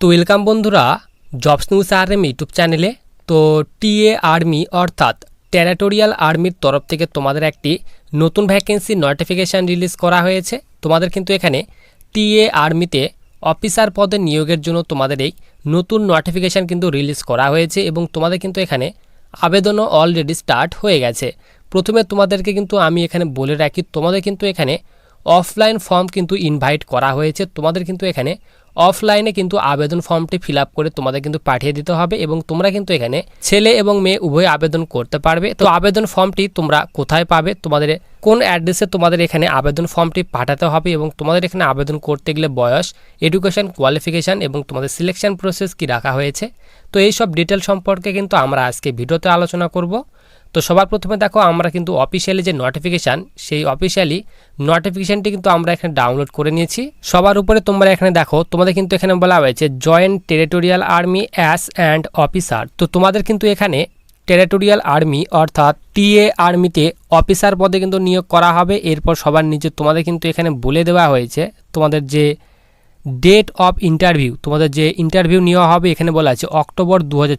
তো ওয়েলকাম বন্ধুরা jobs news R M YouTube চ্যানেলে তো টিএ আর্মি অর্থাৎ টেরিটোরিয়াল আর্মির তরফ থেকে তোমাদের একটি নতুন ভ্যাকেন্সি নোটিফিকেশান রিলিজ করা হয়েছে। তোমাদের কিন্তু এখানে টিএ আর্মিতে অফিসার পদে নিয়োগের জন্য তোমাদের এই নতুন নোটিফিকেশান কিন্তু রিলিজ করা হয়েছে এবং তোমাদের কিন্তু এখানে আবেদনও অলরেডি স্টার্ট হয়ে গেছে। প্রথমে তোমাদেরকে কিন্তু আমি এখানে বলে রাখি, তোমাদের কিন্তু এখানে অফলাইন ফর্ম কিন্তু ইনভাইট করা হয়েছে। তোমাদের কিন্তু এখানে অফলাইনে কিন্তু আবেদন ফর্মটি ফিল আপ করে তোমাদের কিন্তু পাঠিয়ে দিতে হবে এবং তোমরা কিন্তু এখানে ছেলে এবং মেয়ে উভয় আবেদন করতে পারবে। তো আবেদন ফর্মটি তোমরা কোথায় পাবে? তোমাদের কোন অ্যাড্রেসে তোমাদের এখানে আবেদন ফর্মটি পাঠাতে হবে এবং তোমাদের এখানে আবেদন করতে গেলে বয়স এডুকেশন কোয়ালিফিকেশান এবং তোমাদের সিলেকশন প্রসেস কি রাখা হয়েছে? তো এই সব ডিটেল সম্পর্কে কিন্তু আমরা আজকে ভিডিওতে আলোচনা করব। তো সবার প্রথমে দেখো, আমরা কিন্তু অফিসিয়ালি যে নোটিফিকেশান সেই অফিসিয়ালি নোটিফিকেশানটি কিন্তু আমরা এখানে ডাউনলোড করে নিয়েছি। সবার উপরে তোমরা এখানে দেখো, তোমাদের কিন্তু এখানে বলা হয়েছে joint territorial army as and officer তো তোমাদের কিন্তু এখানে টেরিটোরিয়াল আর্মি অর্থাৎ টিএ আর্মিতে অফিসার পদে কিন্তু নিয়োগ করা হবে। এরপর সবার নিচে তোমাদের কিন্তু এখানে বলে দেওয়া হয়েছে, তোমাদের যে ডেট অফ ইন্টারভিউ তোমাদের যে ইন্টারভিউ নেওয়া হবে, এখানে বলা আছে অক্টোবর দু হাজার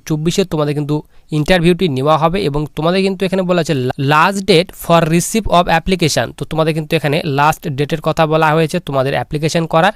তোমাদের কিন্তু ইন্টারভিউটি নেওয়া হবে এবং তোমাদের কিন্তু এখানে বলা আছে last date for receive of application তো তোমাদের কিন্তু এখানে লাস্ট ডেটের কথা বলা হয়েছে তোমাদের অ্যাপ্লিকেশান করার।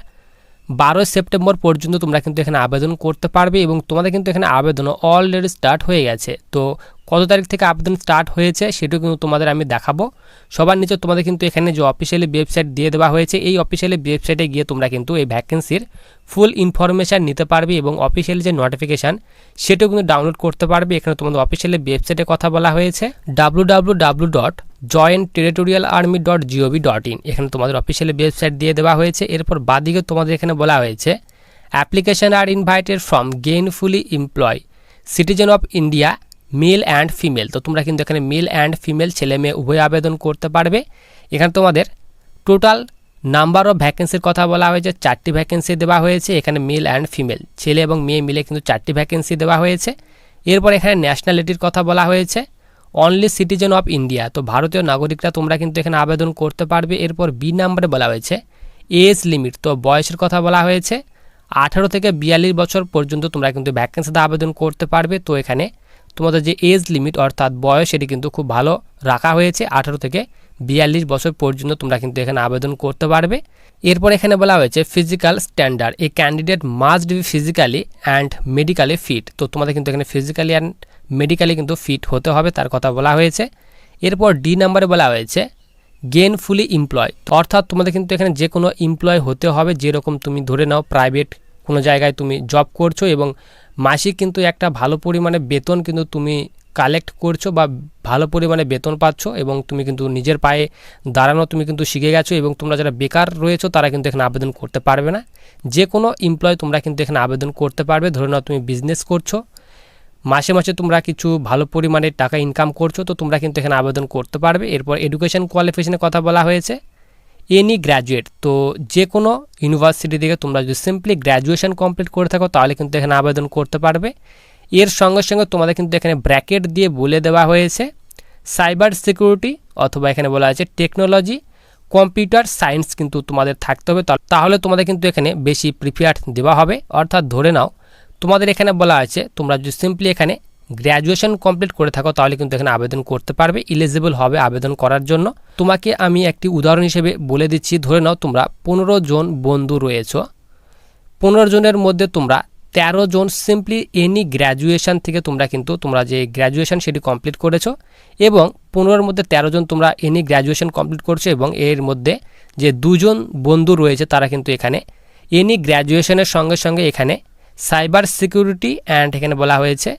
বারোই সেপ্টেম্বর পর্যন্ত তোমরা কিন্তু এখানে আবেদন করতে পারবে এবং তোমাদের কিন্তু এখানে আবেদনও অলরেডি স্টার্ট হয়ে গেছে। তো কত তারিখ থেকে আবেদন স্টার্ট হয়েছে সেটাও কিন্তু তোমাদের আমি দেখাবো। সবার নিচে তোমাদের কিন্তু এখানে যে অফিসিয়ালি ওয়েবসাইট দিয়ে দেওয়া হয়েছে, এই অফিসিয়ালি ওয়েবসাইটে গিয়ে তোমরা কিন্তু এই ভ্যাকেন্সির ফুল ইনফরমেশান নিতে পারবে এবং অফিসিয়ালি যে নোটিফিকেশান সেটাও কিন্তু ডাউনলোড করতে পারবে। এখানে তোমাদের অফিসিয়ালি ওয়েবসাইটে কথা বলা হয়েছে। W W W dot joint territorial army dot G O V dot in এখানে তোমাদের অফিসিয়ালি ওয়েবসাইট দিয়ে দেওয়া হয়েছে। এরপর বাদিকে তোমাদের এখানে বলা হয়েছে application are invited from gainfully employ citizen of India male and female তো তোমরা কিন্তু এখানে মেল অ্যান্ড ফিমেল ছেলে মেয়ে উভয় আবেদন করতে পারবে। এখানে তোমাদের টোটাল নাম্বার অফ ভ্যাকেন্সির কথা বলা হয়েছে, চারটি ভ্যাকেন্সি দেওয়া হয়েছে। এখানে মেল অ্যান্ড ফিমেল ছেলে এবং মেয়ে মিলে কিন্তু চারটি ভ্যাকেন্সি দেওয়া হয়েছে। এরপর এখানে ন্যাশনালিটির কথা বলা হয়েছে। অনলি সিটিজেন অফ ইন্ডিয়া তো ভারতীয় নাগরিকরা তোমরা কিন্তু এখানে আবেদন করতে পারবে। এরপর বি নাম্বারে বলা হয়েছে এজ লিমিট তো বয়সের কথা বলা হয়েছে, আঠারো থেকে বিয়াল্লিশ বছর পর্যন্ত তোমরা কিন্তু ভ্যাকেন্সিতে আবেদন করতে পারবে। তো এখানে তোমাদের যে এজ লিমিট অর্থাৎ বয়স এটি কিন্তু খুব ভালো রাখা হয়েছে। আঠারো থেকে বিয়াল্লিশ বছর পর্যন্ত তোমরা কিন্তু এখানে আবেদন করতে পারবে। এরপর এখানে বলা হয়েছে physical standard a candidate must be physically and medically fit তো তোমাদের কিন্তু এখানে ফিজিক্যালি অ্যান্ড মেডিক্যালি কিন্তু ফিট হতে হবে, তার কথা বলা হয়েছে। এরপর ডি নাম্বারে বলা হয়েছে গেনফুলি এমপ্লয় অর্থাৎ তোমাদের কিন্তু এখানে যে কোনো এমপ্লয় হতে হবে, যেরকম তুমি ধরে নাও প্রাইভেট কোনো জায়গায় তুমি জব করছ এবং মাসিক কিন্তু একটা ভালো পরিমাণে বেতন কিন্তু তুমি কালেক্ট করছ বা ভালো পরিমাণে বেতন পাচ্ছ এবং তুমি কিন্তু নিজের পায়ে দাঁড়ানো তুমি কিন্তু শিখে গেছো এবং তোমরা যারা বেকার রয়েছো তারা কিন্তু এখানে আবেদন করতে পারবে না। যে কোনো এমপ্লয় তোমরা কিন্তু এখানে আবেদন করতে পারবে। ধরে নাও তুমি বিজনেস করছ, মাসে মাসে তোমরা কিছু ভালো পরিমাণে টাকা ইনকাম করছ, তো তোমরা কিন্তু এখানে আবেদন করতে পারবে। এরপর এডুকেশন কোয়ালিফিকেশনের কথা বলা হয়েছে। এনি গ্র্যাজুয়েট তো যে কোনো ইউনিভার্সিটি থেকে তোমরা যদি সিম্পলি গ্র্যাজুয়েশন কমপ্লিট করে থাকো, তাহলে কিন্তু এখানে আবেদন করতে পারবে। এর সঙ্গে সঙ্গে তোমাদের কিন্তু এখানে ব্র্যাকেট দিয়ে বলে দেওয়া হয়েছে সাইবার সিকিউরিটি অথবা এখানে বলা হয়েছে টেকনোলজি কম্পিউটার সায়েন্স কিন্তু তোমাদের থাকতে হবে। তাহলে তোমাদের কিন্তু এখানে বেশি প্রিপেয়ার দেওয়া হবে। অর্থাৎ ধরে নাও, তোমাদের এখানে বলা আছে, তোমরা যদি সিম্পলি এখানে গ্র্যাজুয়েশন কমপ্লিট করে থাকো, তাহলে কিন্তু এখানে আবেদন করতে পারবে ইলিজিবল হবে আবেদন করার জন্য। তোমাকে আমি একটি উদাহরণ হিসেবে বলে দিচ্ছি, ধরে নাও তোমরা পনেরো জন বন্ধু রয়েছ। পনেরো জনের মধ্যে তোমরা তেরো জন সিম্পলি এনি গ্র্যাজুয়েশন থেকে তোমরা কিন্তু, তোমরা যে গ্র্যাজুয়েশন সেটি কমপ্লিট করেছ এবং পনেরোর মধ্যে তেরো জন তোমরা এনি গ্র্যাজুয়েশন কমপ্লিট করছ এবং এর মধ্যে যে দুজন বন্ধু রয়েছে, তারা কিন্তু এখানে এনি গ্র্যাজুয়েশনের সঙ্গে সঙ্গে এখানে সাইবার সিকিউরিটি অ্যান্ড এখানে বলা হয়েছে।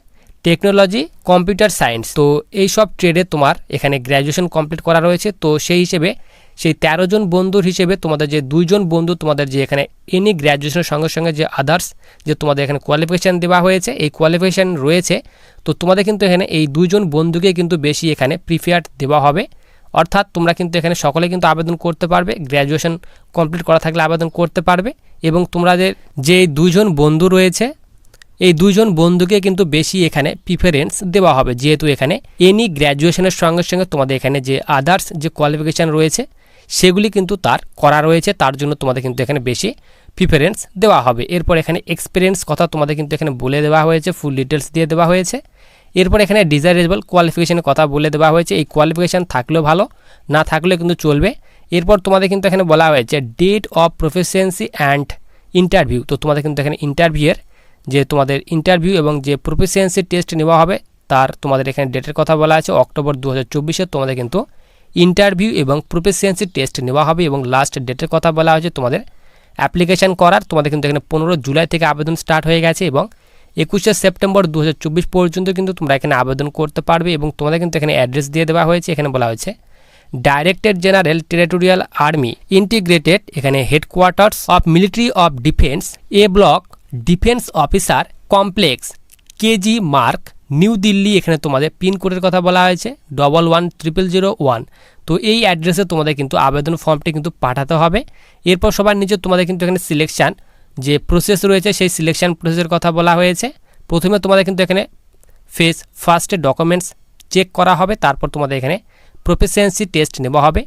Technology, computer science. তো এই সব ট্রেডে তোমার এখানে গ্র্যাজুয়েশন কমপ্লিট করা রয়েছে। তো সেই হিসেবে সেই তেরো জন বন্ধুর হিসেবে তোমাদের যে দুইজন বন্ধু তোমাদের যে এখানে এনি গ্র্যাজুয়েশনের সঙ্গে সঙ্গে যে আদার্স যে তোমাদের এখানে কোয়ালিফিকেশান দেওয়া হয়েছে, এই কোয়ালিফিকেশান রয়েছে। তো তোমাদের কিন্তু এখানে এই দুইজন বন্ধুকে কিন্তু বেশি এখানে প্রিফেয়ার দেওয়া হবে। অর্থাৎ তোমরা কিন্তু এখানে সকলে কিন্তু আবেদন করতে পারবে গ্র্যাজুয়েশন কমপ্লিট করা থাকলে আবেদন করতে পারবে এবং তোমাদের যে দুইজন বন্ধু রয়েছে এই দুইজন বন্ধুকে কিন্তু বেশি এখানে প্রিফারেন্স দেওয়া হবে। যেহেতু এখানে এনি গ্র্যাজুয়েশনের সঙ্গে সঙ্গে তোমাদের এখানে যে আদার্স যে কোয়ালিফিকেশান রয়েছে, সেগুলি কিন্তু তার করা রয়েছে। তার জন্য তোমাদের কিন্তু এখানে বেশি প্রিফারেন্স দেওয়া হবে। এরপর এখানে এক্সপিরিয়েন্স কথা তোমাদের কিন্তু এখানে বলে দেওয়া হয়েছে ফুল ডিটেলস দিয়ে দেওয়া হয়েছে। এরপর এখানে ডিজাইরেবল কোয়ালিফিকেশনের কথা বলে দেওয়া হয়েছে। এই কোয়ালিফিকেশান থাকলেও ভালো, না থাকলেও কিন্তু চলবে। এরপর তোমাদের কিন্তু এখানে বলা হয়েছে date of proficiency and interview তো তোমাদের কিন্তু এখানে ইন্টারভিউয়ের যে তোমাদের ইন্টারভিউ এবং যে প্রফেসিয়েন্সি টেস্ট নেওয়া হবে, তার তোমাদের এখানে ডেটের কথা বলা আছে অক্টোবর দু হাজার তোমাদের কিন্তু ইন্টারভিউ এবং প্রফেসিয়েন্সি টেস্ট নেওয়া হবে এবং লাস্ট ডেটের কথা বলা হয়েছে তোমাদের। অ্যাপ্লিকেশান করার তোমাদের কিন্তু এখানে পনেরো জুলাই থেকে আবেদন স্টার্ট হয়ে গেছে এবং একুশে সেপ্টেম্বর দু হাজার চব্বিশ পর্যন্ত কিন্তু তোমরা এখানে আবেদন করতে পারবে এবং তোমাদের কিন্তু এখানে অ্যাড্রেস দিয়ে দেওয়া হয়েছে, এখানে বলা হয়েছে director general territorial army integrated এখানে headquarters of military of defence A block defence officer complex, K G Marg, new Delhi, এখানে তোমাদের পিনকোডের কথা বলা হয়েছে double one triple zero one তো এই অ্যাড্রেসে তোমাদের কিন্তু আবেদন ফর্মটি কিন্তু পাঠাতে হবে। এরপর সবার নিচে তোমাদের কিন্তু এখানে সিলেকশান যে প্রসেস রয়েছে সেই সিলেকশান প্রসেসের কথা বলা হয়েছে। প্রথমে তোমাদের কিন্তু এখানে ফেস ফার্স্টে ডকুমেন্টস চেক করা হবে, তারপর তোমাদের এখানে প্রফেসিয়েন্সি টেস্ট নেওয়া হবে।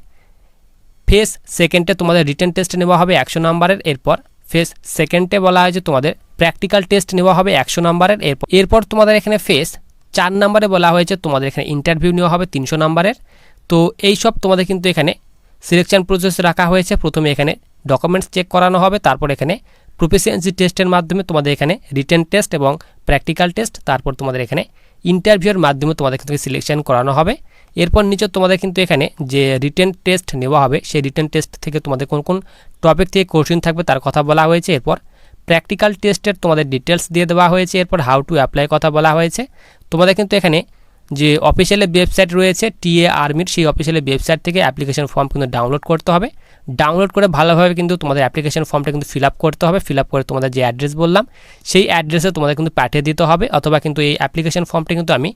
ফেস সেকেন্ডে তোমাদের রিটার্ন টেস্ট নেওয়া হবে, একশো নম্বরের এরপর ফেস সেকেন্ডে বলা হয়েছে তোমাদের প্র্যাকটিক্যাল টেস্ট নেওয়া হবে একশো নম্বরের এরপর এরপর তোমাদের এখানে ফেস চার নম্বরে বলা হয়েছে, তোমাদের এখানে ইন্টারভিউ নেওয়া হবে তিনশো নম্বরের তো এই সব তোমাদের কিন্তু এখানে সিলেকশন প্রসেস রাখা হয়েছে। প্রথমে এখানে ডকুমেন্টস চেক করানো হবে, তারপর এখানে প্রফেসিয়েন্সি টেস্টের মাধ্যমে তোমাদের এখানে রিটেন টেস্ট এবং প্র্যাকটিক্যাল টেস্ট তারপর তোমাদের এখানে ইন্টারভিউর মাধ্যমে তোমাদের কিন্তু সিলেকশন করানো হবে। এরপর নিচে তোমাদের কিন্তু এখানে যে রিটেন টেস্ট নেওয়া হবে, সেই রিটেন টেস্ট থেকে তোমাদের কোন কোন টপিক থেকে কোশ্চিন থাকবে তার কথা বলা হয়েছে। এরপর প্র্যাকটিক্যাল টেস্টের তোমাদের ডিটেলস দিয়ে দেওয়া হয়েছে। এরপর হাউ টু অ্যাপ্লাই কথা বলা হয়েছে। তোমাদের কিন্তু এখানে যে অফিসিয়ালি ওয়েবসাইট রয়েছে টিএ আর্মির সেই অফিসিয়ালি ওয়েবসাইট থেকে অ্যাপ্লিকেশন ফর্ম কিন্তু ডাউনলোড করতে হবে। ডাউনলোড করে ভালোভাবে কিন্তু তোমাদের অ্যাপ্লিকেশন ফর্মটা কিন্তু ফিল করতে হবে। ফিল করে তোমাদের যে অ্যাড্রেস বললাম, সেই অ্যাড্রেসে তোমাদের কিন্তু পাঠিয়ে দিতে হবে। অথবা কিন্তু এই অ্যাপ্লিকেশন ফর্মটা কিন্তু আমি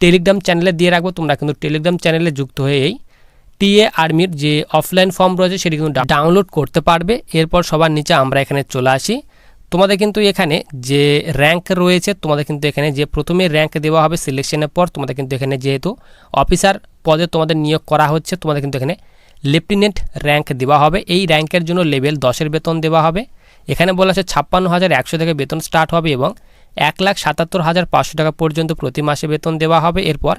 টেলিগ্রাম চ্যানেলে দিয়ে রাখব, তোমরা কিন্তু টেলিগ্রাম চ্যানেলে যুক্ত হয়ে এই টিএ আর্মির যে অফলাইন ফর্ম রয়েছে সেটি কিন্তু ডাউনলোড করতে পারবে। এরপর সবার নিচে আমরা এখানে চলে আসি। তোমাদের কিন্তু এখানে যে র্যাঙ্ক রয়েছে, তোমাদের কিন্তু এখানে যে প্রথমে র্যাঙ্ক দেওয়া হবে সিলেকশনের পর তোমাদের কিন্তু এখানে যেহেতু অফিসার পদে তোমাদের নিয়োগ করা হচ্ছে, তোমাদের কিন্তু এখানে লেফটেন্যান্ট র্যাঙ্ক দেওয়া হবে। এই র্যাঙ্কের জন্য লেভেল দশের বেতন দেওয়া হবে। এখানে বলা আছে ছাপ্পান্ন হাজার একশো থেকে বেতন স্টার্ট হবে এবং এক লাখ সাতাত্তর হাজার পাঁচশো টাকা পর্যন্ত প্রতি মাসে বেতন দেওয়া হবে। এরপর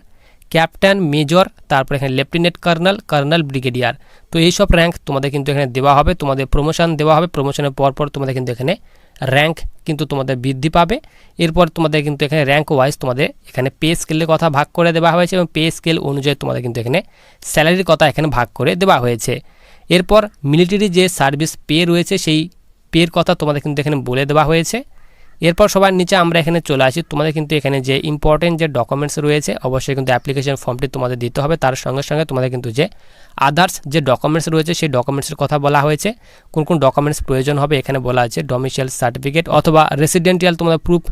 ক্যাপ্টেন, মেজর, তারপর এখানে লেফটেন্যান্ট কর্নাল কর্নাল ব্রিগেডিয়ার। তো এইসব র্যাঙ্ক তোমাদের কিন্তু এখানে দেওয়া হবে, তোমাদের প্রমোশন দেওয়া হবে। প্রমোশনের পর পর তোমাদের কিন্তু এখানে র্যাঙ্ক কিন্তু তোমাদের বৃদ্ধি পাবে। এরপর তোমাদের কিন্তু এখানে র্যাঙ্ক ওয়াইজ তোমাদের এখানে পে স্কেলের কথা ভাগ করে দেওয়া হয়েছে এবং পে স্কেল অনুযায়ী তোমাদের কিন্তু এখানে স্যালারির কথা এখানে ভাগ করে দেওয়া হয়েছে। এরপর মিলিটারি যে সার্ভিস পে রয়েছে, সেই পের কথা তোমাদের কিন্তু এখানে বলে দেওয়া হয়েছে। এরপর সবার নিচে আমরা এখানে চলে আসি। তোমাদের কিন্তু এখানে যে ইম্পর্টেন্ট যে ডকুমেন্টস রয়েছে, অবশ্যই কিন্তু অ্যাপ্লিকেশন ফর্মটি তোমাদের দিতে হবে। তার সঙ্গে সঙ্গে তোমাদের কিন্তু যে আদার্স যে ডকুমেন্টস রয়েছে, সেই ডকুমেন্টসের কথা বলা হয়েছে। কোন কোন ডকুমেন্টস প্রয়োজন হবে এখানে বলা আছে ডোমিসিয়াল সার্টিফিকেট অথবা রেসিডেন্টিয়াল তোমাদের প্রুফ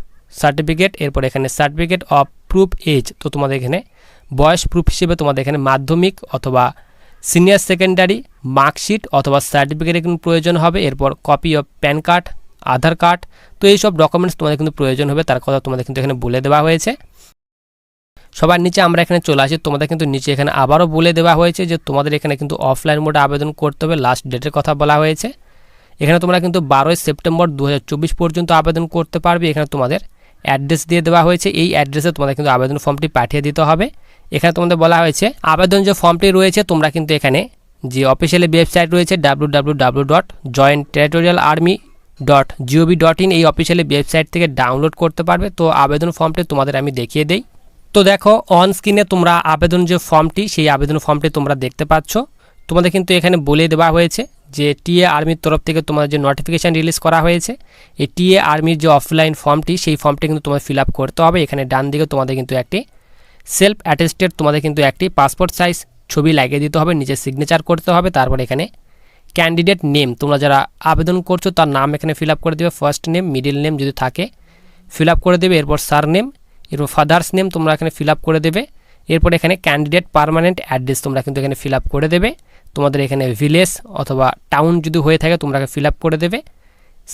সার্টিফিকেট এরপর এখানে সার্টিফিকেট অফ প্রুফ এজ তো তোমাদের এখানে বয়স প্রুফ হিসেবে তোমাদের এখানে মাধ্যমিক অথবা সিনিয়র সেকেন্ডারি মার্কশিট অথবা সার্টিফিকেটের প্রয়োজন হবে। এরপর copy of PAN card Aadhaar card. তো এই সব ডকুমেন্টস তোমাদের কিন্তু প্রয়োজন হবে, তার কথা তোমাদের কিন্তু এখানে বলে দেওয়া হয়েছে। সবার নিচে আমরা এখানে চলে আসি, তোমাদের কিন্তু নিচে এখানে আবারও বলে দেওয়া হয়েছে যে তোমাদের এখানে কিন্তু অফলাইন মোডে আবেদন করতে হবে লাস্ট ডেটের কথা বলা হয়েছে। এখানে তোমরা কিন্তু বারোই সেপ্টেম্বর দু হাজার চব্বিশ পর্যন্ত আবেদন করতে পারবে, এখানে তোমাদের অ্যাড্রেস দিয়ে দেওয়া হয়েছে, এই অ্যাড্রেসে তোমাদের কিন্তু আবেদন ফর্মটি পাঠিয়ে দিতে হবে। এখানে তোমাদের বলা হয়েছে, আবেদন যে ফর্মটি রয়েছে, তোমরা কিন্তু এখানে যে অফিসিয়ালি ওয়েবসাইট রয়েছে W dot joint territorial army dot gov dot in এই অফিসিয়ালি ওয়েবসাইট থেকে ডাউনলোড করতে পারবে। তো আবেদন ফর্মটি তোমাদের আমি দেখিয়ে দেই। তো দেখো অন স্ক্রিনে তোমরা আবেদন যে ফর্মটি সেই আবেদন ফর্মটি তোমরা দেখতে পাচ্ছ। তোমাদের কিন্তু এখানে বলে দেওয়া হয়েছে যে টিএ আর্মির তরফ থেকে তোমাদের যে নোটিফিকেশান রিলিজ করা হয়েছে, এই টিএ আর্মির যে অফলাইন ফর্মটি সেই ফর্মটি কিন্তু তোমাদের ফিল করতে হবে। এখানে ডান দিকে তোমাদের কিন্তু একটি সেলফ অ্যাটেস্টেড তোমাদের কিন্তু একটি পাসপোর্ট সাইজ ছবি লাগিয়ে দিতে হবে নিচে সিগনেচার করতে হবে। তারপর এখানে ক্যান্ডিডেট নেম তোমরা যারা আবেদন করছ, তার নাম এখানে ফিল করে দেবে ফার্স্ট নেম মিডিল নেম যদি থাকে ফিল করে দেবে, এরপর সার নেম এরপর ফাদার্স নেম তোমরা এখানে ফিল করে দেবে, এরপর এখানে ক্যান্ডিডেট পারমানেন্ট অ্যাড্রেস তোমরা কিন্তু এখানে ফিল করে দেবে, তোমাদের এখানে ভিলেজ অথবা টাউন যদি হয়ে থাকে, তোমরা ফিল করে দেবে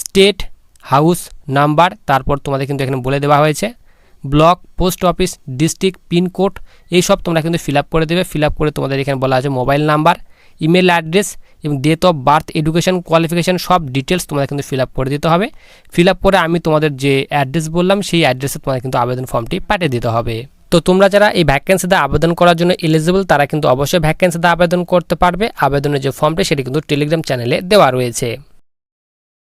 স্টেট হাউস নাম্বার তারপর তোমাদের কিন্তু এখানে বলে দেওয়া হয়েছে block post office district pincode এইসব তোমরা কিন্তু ফিল করে দেবে ফিল করে তোমাদের এখানে বলা আছে মোবাইল নাম্বার ইমেল অ্যাড্রেস এবং date of birth education qualification সব ডিটেলস তোমাদের কিন্তু ফিল করে দিতে হবে। ফিল করে আমি তোমাদের যে অ্যাড্রেস বললাম, সেই অ্যাড্রেসে তোমাদের কিন্তু আবেদন ফর্মটি পাঠিয়ে দিতে হবে। তো তোমরা যারা এই ভ্যাকেন্সিতে আবেদন করার জন্য এলিজিবল তারা কিন্তু অবশ্যই ভ্যাকেন্সিতে আবেদন করতে পারবে। আবেদনের যে ফর্মটি সেটি কিন্তু টেলিগ্রাম চ্যানেলে দেওয়া রয়েছে।